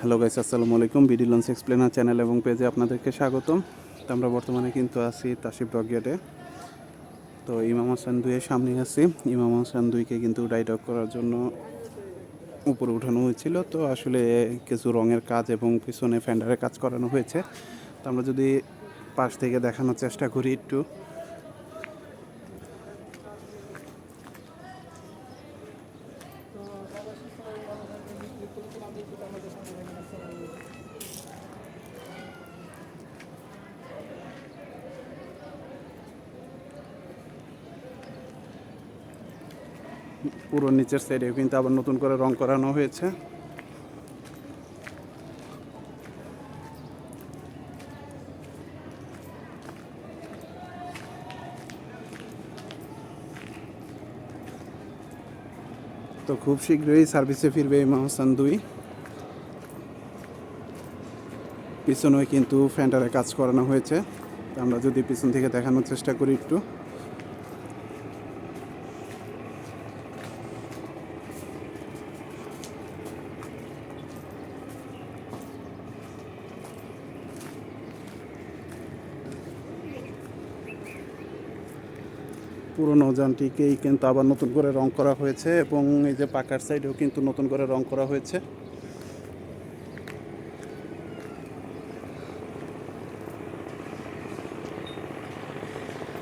Hello guys, আসসালামু আলাইকুম। BD launch explainer channel এবং পেজে আপনাদেরকে স্বাগতম। তো আমরা বর্তমানে কিন্তু আছি তাসিফ রকগেটে তো ইমাম হাসান দুইয়ের সামনে আছি। ইমাম হাসান দুইকে কিন্তু ডাইডক করার জন্য উপরে উঠানো হয়েছিল। তো আসলে কিছু রঙের কাজ এবং পিছনে ফ্যান্ডারের কাজ করানো হয়েছে। তো আমরা যদি পাশ থেকে দেখানোর চেষ্টা করি একটু। পুরো নিচের সাইডে কিন্তু আবার নতুন করে রং করানো হয়েছে। তো খুব শীঘ্রই সার্ভিসে ফিরবে ইমাম হাসান দুই। পিছনে কিন্তু ফ্যান্টারে কাজ করানো হয়েছে। আমরা যদি পিছন থেকে দেখানোর চেষ্টা করি একটু। পুরনো যানটিকেই কিন্তু আবার নতুন করে রং করা হয়েছে এবং এই যে পাকার সাইডেও কিন্তু নতুন করে রং করা হয়েছে।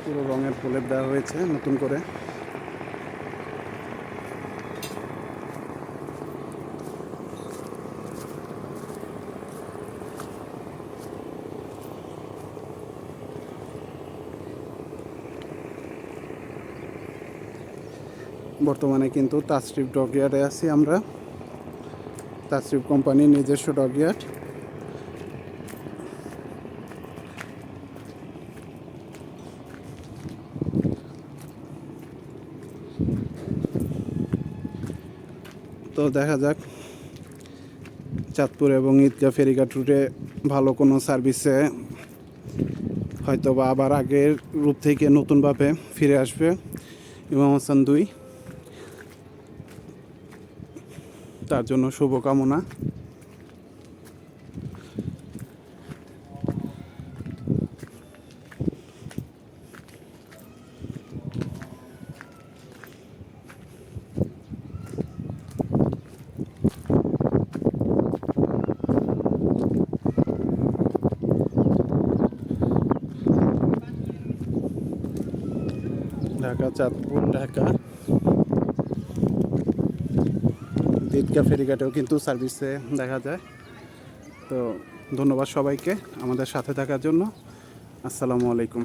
পুরো রঙের প্রলেপ দেওয়া হয়েছে নতুন করে। বর্তমানে কিন্তু তাসরিফ ডগইয়ার্ডে আছি আমরা। তাসরিফ কোম্পানির নিজস্ব ডগইয়ার্ড তো দেখা যাক, চাঁদপুর এবং ঈদগাহ ফেরিঘাট রুটে ভালো কোনো সার্ভিসে হয়তো বা আবার আগের রূপ থেকে নতুনভাবে ফিরে আসবে। ইমাম হাসান দুই। তার জন্য শুভকামনা। ঢাকা চাঁদপুর ঢাকা। ঈদগাহ ফেরিঘাটেও কিন্তু সার্ভিসে দেখা যায়। তো ধন্যবাদ সবাইকে আমাদের সাথে থাকার জন্য। আসসালামু আলাইকুম।